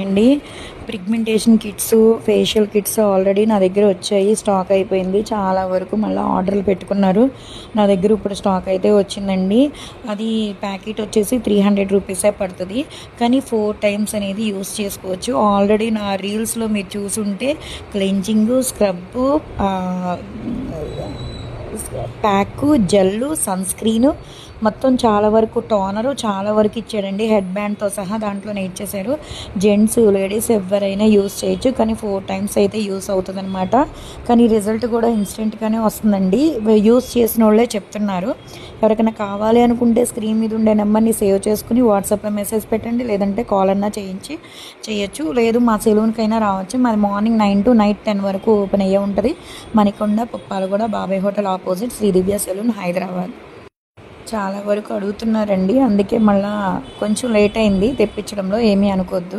అండి. Pigmentation kits facial kits already నా దగ్గర వచ్చాయి స్టాక్ అయిపోయింది. చాలా వరకు మళ్ళీ ఆర్డర్లు పెట్టుకున్నారు. నా దగ్గర ఇప్పుడు స్టాక్ అయితే వచ్చిందండి. అది ప్యాకెట్ వచ్చేసి త్రీ హండ్రెడ్ రూపీసే పడుతుంది. కానీ ఫోర్ టైమ్స్ అనేది యూస్ చేసుకోవచ్చు. ఆల్రెడీ నా రీల్స్లో మీరు చూసుంటే క్లెంజింగ్ స్క్రబ్ ప్యాక్ జెల్లు సన్ స్క్రీన్ మొత్తం చాలా వరకు టోనరు చాలా వరకు ఇచ్చాడండి హెడ్ బ్యాండ్తో సహా దాంట్లోనే ఇచ్చేసారు జెంట్స్ లేడీస్ ఎవరైనా యూస్ చేయొచ్చు. కానీ ఫోర్ టైమ్స్ అయితే యూస్ అవుతుంది అనమాట కానీ రిజల్ట్ కూడా ఇన్స్టెంట్గానే వస్తుందండి. యూస్ చేసిన వాళ్ళే చెప్తున్నారు. ఎవరికైనా కావాలి అనుకుంటే స్క్రీన్ మీద ఉండే నెంబర్ని సేవ్ చేసుకుని వాట్సాప్లో మెసేజ్ పెట్టండి. లేదంటే కాల్ అన్నా చేయించి చేయొచ్చు. లేదు మా సెలూన్కైనా రావచ్చు. మాది morning nine to night ten వరకు ఓపెన్ అయ్యే ఉంటుంది. మణికొండ కూడా Babai hotel opposite Sridivya salon Hyderabad. చాలా వరకు అడుగుతున్నారండి అందుకే మళ్ళా కొంచెం లేట్ అయింది తెప్పించడంలో ఏమీ అనుకోవద్దు